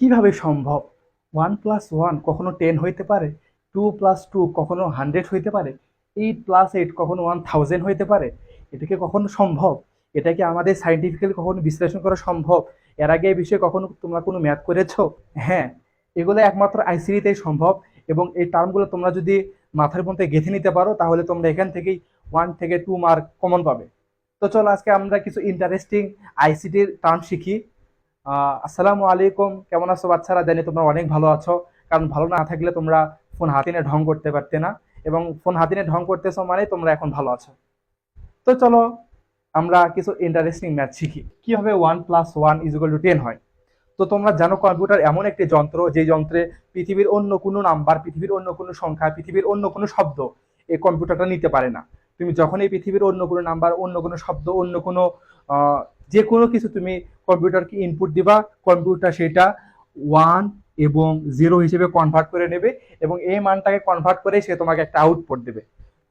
কীভাবে সম্ভব? One plus one কখনো টেন হইতে পারে? টু প্লাস টু কখনো হান্ড্রেড হইতে পারে? এইট প্লাস এইট কখনো ওয়ান থাউজেন্ড হইতে পারে? এটা কি কখনো সম্ভব? এটা কি আমাদের সাইন্টিফিক্যালি কখনো বিশ্লেষণ করা সম্ভব? এর আগে এই বিষয়ে কখনো তোমরা কোনো ম্যাথ করেছ? হ্যাঁ এগুলো একমাত্র আইসিডিতেই সম্ভব এবং এই টার্মগুলো তোমরা যদি মাথার মধ্যে গেঁথে নিতে পারো, তাহলে তোমরা এখান থেকেই ওয়ান থেকে টু মার্ক কমন পাবে। তো চলো আজকে আমরা কিছু ইন্টারেস্টিং আইসিটির টার্ম শিখি। আসসালামু আলাইকুম। কেমন আছো বাচ্চারা? জানি তোমরা অনেক ভালো আছো। কারণ ভালো না থাকলে তোমরা ফোন হাতে নিয়ে ঢং করতে পারতে না। এবং ফোন হাতে নিয়ে ঢং করতেছো মানে তোমরা এখন ভালো আছো। তো চলো, আমরা কিছু ইন্টারেস্টিং ম্যাথ শিখি। কীভাবে one plus one equal two ten হয়? তো তোমরা জানো কম্পিউটার এমন একটি যন্ত্র, যে যন্ত্রে পৃথিবীর অন্য কোনো নাম্বার, পৃথিবীর অন্য কোনো সংখ্যা, পৃথিবীর অন্য কোনো শব্দ এই কম্পিউটারটা নিতে পারে না। তুমি যখন এই পৃথিবীর অন্য কোনো নাম্বার, অন্য কোনো শব্দ, অন্য কোনো যে কোনো কিছু তুমি কম্পিউটারকে ইনপুট দিবা কম্পিউটার সেটা ওয়ান এবং জিরো হিসেবে কনভার্ট করে নেবে এবং এই মানটাকে কনভার্ট করে সে তোমাকে একটা আউটপুট দেবে।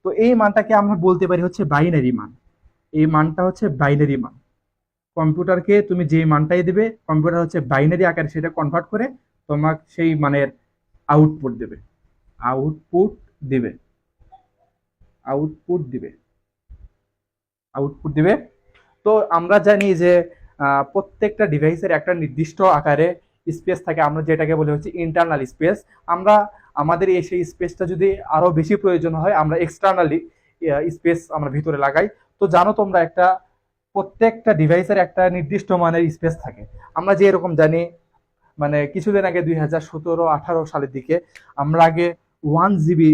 তো এই মানটাকে আমরা বলতে পারি হচ্ছে বাইনারি মান। এই মানটা হচ্ছে বাইনারি মান। কম্পিউটারকে তুমি যে মানটাই দেবে কম্পিউটার হচ্ছে বাইনারি আকারে সেটা কনভার্ট করে তোমাকে সেই মানের আউটপুট দেবে। আউটপুট দিবে। আউটপুট দিবে। আউটপুট দিবে। তো আমরা জানি যে প্রত্যেকটা ডিভাইসের একটা নির্দিষ্ট আকারে স্পেস থাকে। আমরা যেটাকে বলি হচ্ছে ইন্টারনাল স্পেস আমরা, আমাদের এই সেই স্পেসটা যদি আরও বেশি প্রয়োজন হয়, আমরা এক্সটার্নালি স্পেস আমরা ভিতরে লাগাই। তো জানো তোমরা একটা, প্রত্যেকটা ডিভাইসের একটা নির্দিষ্ট মানের স্পেস থাকে। আমরা যে এরকম জানি মানে কিছুদিন আগে দুই হাজার সতেরো আঠারো সালের দিকে, আমরা আগে ওয়ান জিবি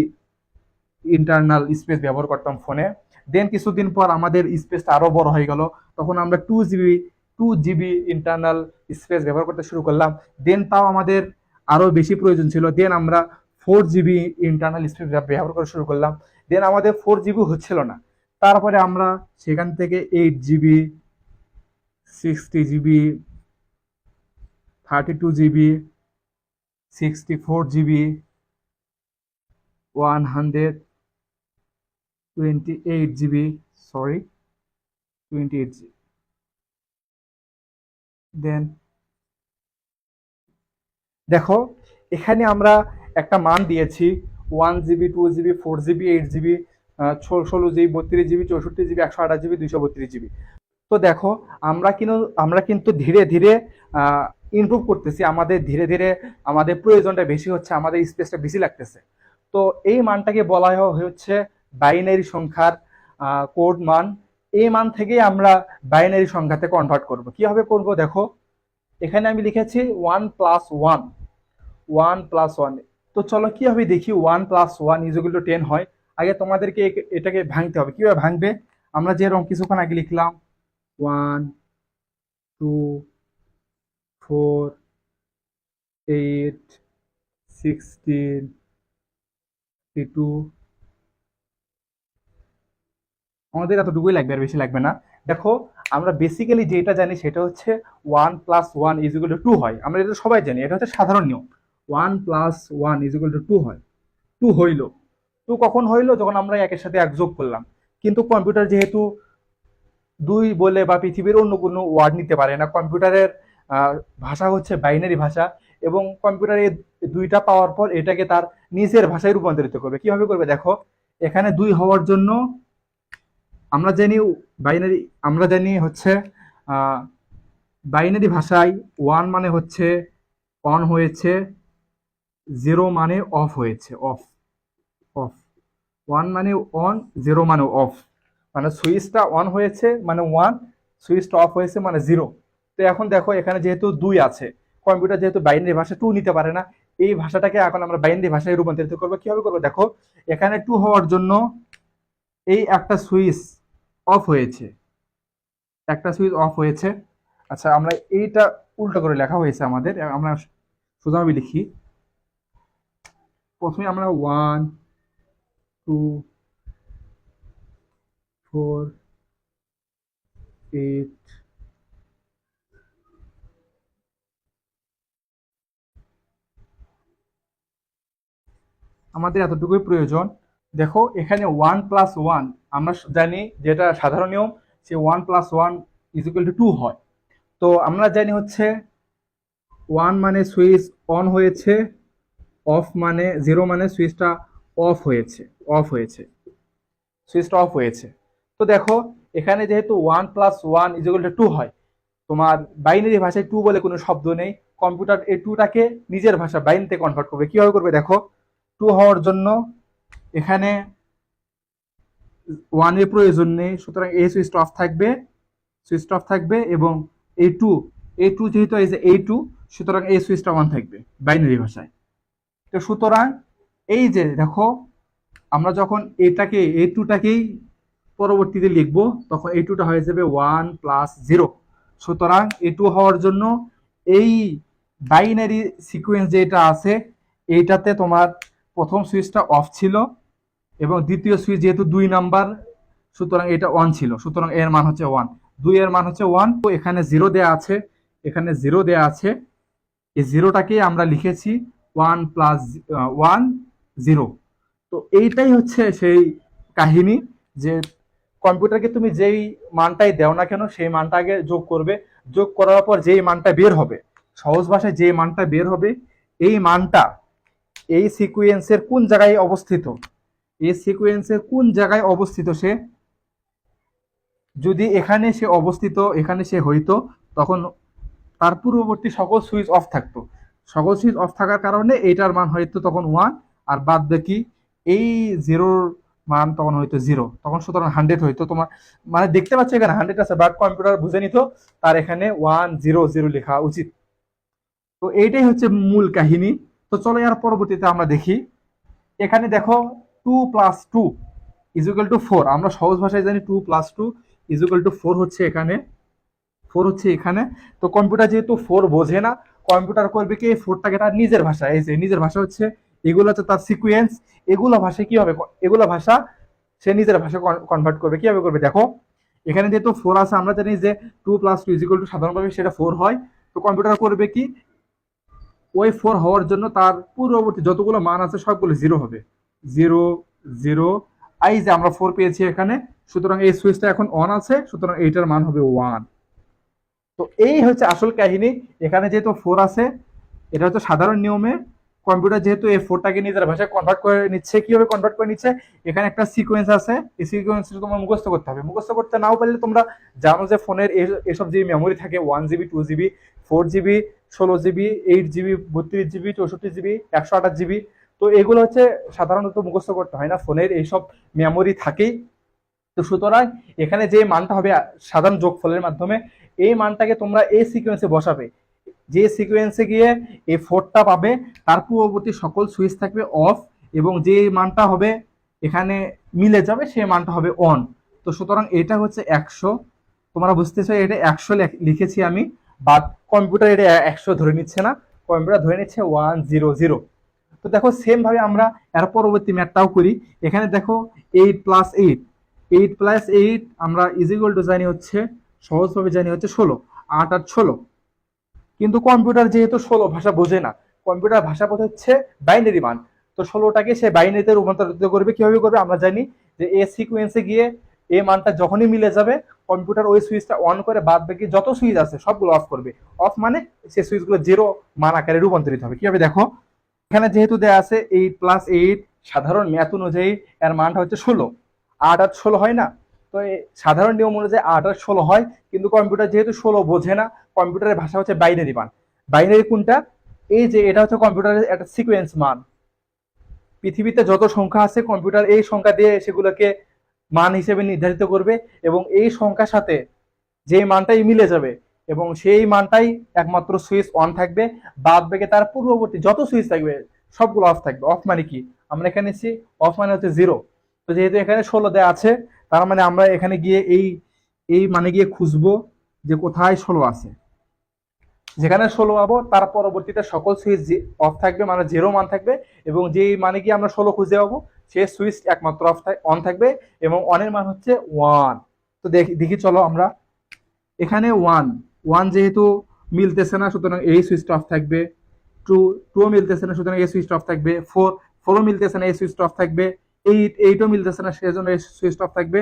ইন্টারনাল স্পেস ব্যবহার করতাম ফোনে দেন কিছুদিন পর আমাদের স্পেসটা আরও বড় হয়ে গেল। তখন আমরা two GB two GB internal space ব্যবহার করতে শুরু করলাম। দেন তাও আমাদের আরও বেশি প্রয়োজন ছিল। দেন আমরা ফোর জিবি ইন্টারনাল স্পেস ব্যবহার করা শুরু করলাম। দেন আমাদের ফোর জিবি হচ্ছিল না। তারপরে আমরা সেখান থেকে eight GB sixty GB thirty two GB sixty four GB one hundred twenty eight GB sorry twenty eight GB then দেখো, এখানে আমরা একটা মান দিয়েছি one GB two GB four GB eight GB ষোলো জিবি বত্রিশ জিবি চৌষট্টি জিবি একশো আঠাশ জিবি দুইশো বত্রিশ জিবি তো দেখো, আমরা কিন্তু আমরা কিন্তু ধীরে ধীরে ইমপ্রুভ করতেছি, আমাদের ধীরে ধীরে আমাদের প্রয়োজনটা বেশি হচ্ছে, আমাদের স্পেসটা বেশি লাগতেছে। তো এই মানটাকে বলা হচ্ছে বাইনারি সংখ্যার কোড মান, এই মান থেকেই আমরা বাইনারি সংখ্যাতে কনভার্ট করব। কীভাবে করব দেখো? এখানে আমি লিখেছি one plus one one plus one তো চলো কীভাবে দেখি ওয়ান প্লাস ওয়ান ইজুগুলো টেন হয়। আগে তোমাদেরকে এটাকে ভাঙতে হবে। কীভাবে ভাঙবে? আমরা যেরকম কিছুক্ষণ আগে লিখলাম one two four eight sixteen two আমাদের এতটুকুই লাগবে আর বেশি লাগবে না। দেখো, আমরা বেসিক্যালি যেটা জানি সেটা হচ্ছে one plus one equal two two হয়। আমরা এটা সবাই জানি, এটা হচ্ছে সাধারণ নিয়ম। One plus one equal two two হয়। টু হইল। টু কখন হইল? যখন আমরা একের সাথে এক যোগ করলাম। কিন্তু কম্পিউটার যেহেতু দুই বলে বা পৃথিবীর অন্য কোনো ওয়ার্ড নিতে পারে না কম্পিউটারের ভাষা হচ্ছে বাইনারি ভাষা এবং কম্পিউটারে দুইটা পাওয়ার পর এটাকে তার নিজের ভাষায় রূপান্তরিত করবে। কীভাবে করবে? দেখো, এখানে দুই হওয়ার জন্য আমরা জানি বাইনারি আমরা জানি হচ্ছে বাইনারি ভাষায় ওয়ান মানে হচ্ছে অন হয়েছে জিরো মানে অফ হয়েছে অফ অফ ওয়ান মানে অন জিরো মানে অফ মানে সুইচটা অন হয়েছে মানে ওয়ান সুইচটা অফ হয়েছে মানে জিরো তো এখন দেখো, এখানে যেহেতু দুই আছে কম্পিউটার যেহেতু বাইনারি ভাষা টু নিতে পারে না, এই ভাষাটাকে এখন আমরা বাইনারি ভাষায় রূপান্তরিত করব। কীভাবে করব? দেখো, এখানে টু হওয়ার জন্য এই একটা সুইচ অফ হয়েছে। একটা সুইচ অফ হয়েছে। আচ্ছা আমরা এইটা উল্টো করে লেখা হয়েছে আমাদের। আমরা সোজাভাবে লিখি। প্রথমে আমরা ওয়ান টু ফোর এইট আমাদের এতটুকুই প্রয়োজন। দেখো, এখানে ওয়ান প্লাস ওয়ান আমরা জানি যেটা সাধারণ নিয়ম, সে one plus one is equal to two হয়। তো আমরা জানি হচ্ছে ওয়ান মানে সুইচ অন হয়েছে অফ মানে জিরো মানে সুইচটা অফ হয়েছে অফ হয়েছে সুইচটা অফ হয়েছে। তো দেখো, এখানে যেহেতু one plus one is equal to two হয়, তোমার বাইনারি ভাষায় টু বলে কোনো শব্দ নেই কম্পিউটার এই টুটাকে নিজের ভাষা বাইনতে কনভার্ট করবে। কীভাবে করবে দেখো টু হওয়ার জন্য এখানে ওয়ানের প্রয়োজন নেই, সুতরাং এই সুইচটা অফ থাকবে সুইচটা অফ থাকবে এবং এ টু এ টু যেহেতু এই যে এ টু সুতরাং এই সুইচটা অন থাকবে বাইনারি ভাষায়। তো সুতরাং এই যে দেখো, আমরা যখন এটাকে এ টুটাকেই পরবর্তীতে লিখব, তখন এই টুটা হয়ে যাবে ওয়ান প্লাস জিরো সুতরাং এ টু হওয়ার জন্য এই বাইনারি সিকোয়েন্স যেটা আছে এইটাতে তোমার প্রথম সুইচটা অফ ছিল। এবং দ্বিতীয় সুইচ যেহেতু দুই নাম্বার, সুতরাং এটা ওয়ান ছিল। সুতরাং এর মান হচ্ছে ওয়ান দুই এর মান হচ্ছে ওয়ান তো এখানে জিরো দেয়া আছে। এখানে জিরো দেয়া আছে। এই জিরোটাকে আমরা লিখেছি ওয়ান প্লাস ওয়ান জিরো তো এইটাই হচ্ছে সেই কাহিনী যে কম্পিউটারকে তুমি যেই মানটাই দেও না কেন, সেই মানটা আগে যোগ করবে। যোগ করার পর যেই মানটা বের হবে, সহজ ভাষায় যে মানটা বের হবে, এই মানটা, এই সিকুয়েন্সের কোন জায়গায় অবস্থিত এই সিকুয়েন্সের কোন জায়গায় অবস্থিত সে? যদি এখানে সে অবস্থিত, এখানে সে হইতো, তখন তার পূর্ববর্তী সকল সুইচ অফ থাকতো। সকল সুইচ অফ থাকার কারণে এইটার মান হয়তো তখন ওয়ান আর বাদ বাকি এই জিরোর মান তখন হয়তো জিরো তখন সুতরাং হান্ড্রেড হইতো। তোমার মানে দেখতে পাচ্ছ এখানে হান্ড্রেড আছে বাট কম্পিউটার বুঝে নিত, তার এখানে ওয়ান জিরো জিরো লেখা উচিত। তো এইটাই হচ্ছে মূল কাহিনী। তো চলো এর পরবর্তীতে আমরা দেখি। এখানে দেখো two plus two is equal to four আমরা সহজ ভাষায় জানি two plus two is equal to four হচ্ছে এখানে ফোর হচ্ছে এখানে। তো কম্পিউটার যেহেতু ফোর বোঝে না কম্পিউটার করবে কি? ফোরটাকে তার নিজের ভাষা। এই যে নিজের ভাষা হচ্ছে, এগুলো হচ্ছে তার সিকুয়েন্স এগুলো ভাষায় কি হবে এগুলো ভাষা সে নিজের ভাষা কনভার্ট করবে, কীভাবে করবে? দেখো, এখানে যেহেতু ফোর আছে, আমরা জানি যে two plus two is equal to সাধারণভাবে সেটা ফোর হয়। তো কম্পিউটার করবে কি? ওই ফোর হওয়ার জন্য তার পূর্ববর্তী যতগুলো মান আছে, সবগুলো জিরো হবে। Zero zero. আই যে আমরা ফোর পেয়েছি এখানে, সুতরাং এই সুইচটা এখন অন আছে, সুতরাং এইটার মান হবে ওয়ান তো এই হচ্ছে আসল কাহিনী। এখানে যেহেতু ফোর আছে, এটা হচ্ছে সাধারণ নিয়মে। কম্পিউটার যেহেতু এই ফোরটাকে নিজের ভাষায় কনভার্ট করে নিচ্ছে, কীভাবে কনভার্ট করে নিচ্ছে? এখানে একটা সিকোয়েন্স আছে। এই সিকোয়েন্স তোমার মুখস্থ করতে হবে। মুখস্থ করতে নাও পারলে তোমরা জানো যে ফোনের এসব যে মেমোরি থাকে one GB two GB four GB ষোলো জিবি এইট জিবি বত্রিশ জিবি চৌষট্টি জিবি একশো আঠাশ জিবি তো এগুলো হচ্ছে সাধারণত মুখস্থ করতে হয় না, ফোনের এইসব মেমোরি থাকেই। তো সুতরাং এখানে যে মানটা হবে, সাধারণ যোগফলের মাধ্যমে, এই মানটাকে তোমরা এই সিকোয়েন্সে বসাবে। যে সিকোয়েন্সে গিয়ে এই ফোরটা পাবে, তার পূর্ববর্তী সকল সুইচ থাকবে অফ এবং যে মানটা হবে এখানে মিলে যাবে, সেই মানটা হবে অন তো সুতরাং এটা হচ্ছে একশো। তোমরা বুঝতেছো এটা একশো লিখেছি আমি বাট কম্পিউটার এটা একশো ধরে নিচ্ছে না। কম্পিউটার ধরে নিচ্ছে ওয়ান জিরো জিরো তো দেখো সেম ভাবে আমরা এর পরবর্তী ম্যাটটাও করি। এখানে দেখো eight plus eight eight plus eight আমরা ইজিকল টু জানি হচ্ছে, সহজভাবে জানি হচ্ছে ষোলো। আট আট ষোলো। কিন্তু কম্পিউটার যেহেতু ষোলো ভাষা বোঝে না কম্পিউটার ভাষা বোধ হচ্ছে বাইনারি মান। তো ষোলোটাকে সে বাইনারিতে রূপান্তরিত করবে, কীভাবে করবে আমরা জানি যে এ সিকুয়েন্সে গিয়ে এ মানটা যখনই মিলে যাবে কম্পিউটার ওই সুইচটা অন করে বাদ বাকি যত সুইচ আছে সবগুলো অফ করবে। অফ মানে সে সুইচগুলো জিরো মান আকারে রূপান্তরিত হবে। কীভাবে দেখো? এখানে যেহেতু দেওয়া আছে এইট প্লাস এইট সাধারণ ম্যাথ অনুযায়ী এর মানটা হচ্ছে ষোলো। আট আর ষোলো হয় না? তো সাধারণ নিয়ম অনুযায়ী আট আর ষোলো হয়, কিন্তু কম্পিউটার যেহেতু ষোলো বোঝে না, কম্পিউটারের ভাষা হচ্ছে বাইনারি মান। বাইনারি কোনটা? এই যে এটা হচ্ছে কম্পিউটারের একটা সিকোয়েন্স মান। পৃথিবীতে যত সংখ্যা আছে, কম্পিউটার এই সংখ্যা দিয়ে সেগুলোকে মান হিসেবে নির্ধারিত করবে এবং এই সংখ্যার সাথে যে মানটাই মিলে যাবে এবং সেই মানটাই একমাত্র সুইচ অন থাকবে। বাদ বেগে তার পূর্ববর্তী যত সুইচ থাকবে, সবগুলো অফ থাকবে। অফ মানে কি? আমরা এখানে এসেছি অফ মানে হচ্ছে জিরো তো যেহেতু এখানে ষোলো দেওয়া আছে, তার মানে আমরা এখানে গিয়ে এই এই মানে গিয়ে খুঁজবো যে কোথায় ষোলো আছে। যেখানে ষোলো পাবো, তার পরবর্তীতে সকল সুইচ অফ থাকবে মানে জিরো মান থাকবে এবং যেই মানে গিয়ে আমরা ষোলো খুঁজে পাবো, সে সুইচ একমাত্র অফ অন থাকবে এবং অনের মান হচ্ছে ওয়ান তো দেখি দেখি চলো আমরা। এখানে ওয়ান ওয়ান যেহেতু মিলতেছে না, সুতরাং এই সুইচটা অফ থাকবে। টু টুও মিলতেছে না, সুতরাং এই সুইচটা অফ থাকবে। ফোর ফোরও মিলতেছে না, এই সুইচটা অফ থাকবে। এইট এইটও মিলতেছে না, সেজন্য এই সুইচটা অফ থাকবে।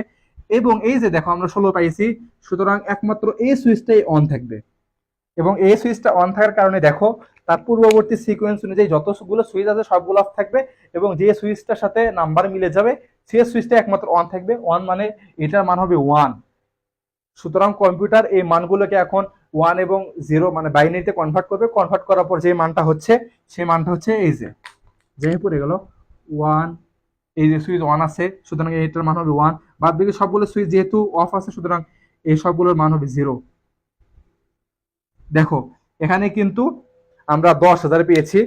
এবং এই যে দেখো, আমরা ষোলো পাইছি, সুতরাং একমাত্র এই সুইচটাই অন থাকবে। এবং এই সুইচটা অন থাকার কারণে দেখো, তার পূর্ববর্তী সিকোয়েন্স অনুযায়ী যতগুলো সুইচ আছে, সবগুলো অফ থাকবে। এবং যে সুইচটার সাথে নাম্বার মিলে যাবে, সে সুইচটা একমাত্র অন থাকবে। ওয়ান মানে এটার মান হবে ওয়ান সুতরাং কম্পিউটার এই মানগুলোকে এখন ওয়ান এবং জিরো মানে বাইনারিতে কনভার্ট করবে। কনভার্ট করার পর যে মানটা হচ্ছে, সেই মানটা হচ্ছে এই যে। যে পড়ে গেল ওয়ান এই যে সুইচ ওয়ান আছে, সুতরাং এইটার মান হবে ওয়ান বাদ বাকি সবগুলো সুইচ যেহেতু অফ আছে, সুতরাং এই সবগুলোর মান হবে জিরো দেখো, এখানে কিন্তু আমরা দশ হাজার পেয়েছি।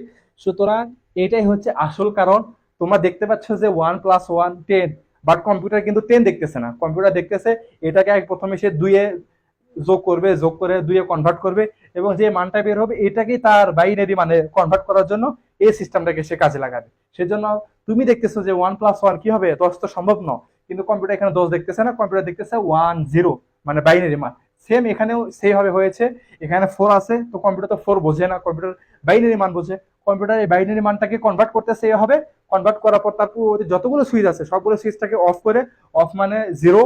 সুতরাং এটাই হচ্ছে আসল কারণ। তোমরা দেখতে পাচ্ছ যে one plus one ten but computer কিন্তু টেন দেখতেছে না। কম্পিউটার দেখতেছে, এটাকে এক প্রথমে সে দুইয়ে যোগ করবে, যোগ করে দুইয়ে কনভার্ট করবে এবং যে মানটা বের হবে, এটাকেই তার বাইনারি মানে কনভার্ট করার জন্য এই সিস্টেমটাকে সে কাজে লাগাবে। সেজন্য তুমি দেখতেছো যে ওয়ান প্লাস ওয়ান কি হবে দশ তো সম্ভব নয়। কিন্তু কম্পিউটার এখানে দশ দেখতেছে না কম্পিউটার দেখতেছে ওয়ান জিরো মানে বাইনারি মান। সেম এখানেও সেইভাবে হয়েছে। এখানে ফোর আছে, তো কম্পিউটার তো ফোর বোঝে না কম্পিউটার বাইনারি মান বোঝে। কম্পিউটার এই বাইনারি মানটাকে কনভার্ট করতেছে হবে কনভার্ট করার পর তার পূর্ববর্তী যতগুলো সুইচ আছে, সবগুলো সুইচটাকে অফ করে অফ মানে জিরো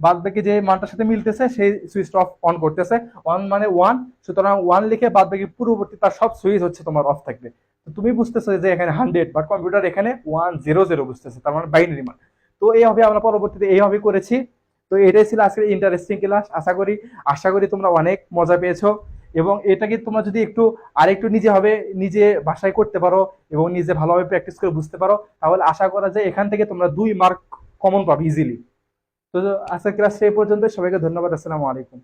বাদ বাকি যে মানটার সাথে মিলতেছে, সেই সুইচটা অফ অন করতেছে। অন মানে ওয়ান সুতরাং ওয়ান লিখে বাদ বাকি পূর্ববর্তী তার সব সুইচ হচ্ছে তোমার অফ থাকবে। তো তুমি বুঝতেছো যে এখানে হান্ড্রেড বাট কম্পিউটার এখানে ওয়ান জিরো জিরো বুঝতেছে, তার মানে বাইনারি মান। তো এইভাবে আমরা পরবর্তীতে এইভাবে করেছি। তো এটাই ছিল আজকের ইন্টারেস্টিং ক্লাস আশা করি আশা করি তোমরা অনেক মজা পেয়েছ। এবং এটাকে তোমরা যদি একটু, আরেকটু নিজে হবে, নিজে বাসায় করতে পারো এবং নিজে ভালোভাবে প্র্যাকটিস করে বুঝতে পারো, তাহলে আশা করা যায় এখান থেকে তোমরা দুই মার্ক কমন পাবে ইজিলি তো আজকের ক্লাস সেই পর্যন্ত সবাইকে ধন্যবাদ, আসসালামু আলাইকুম।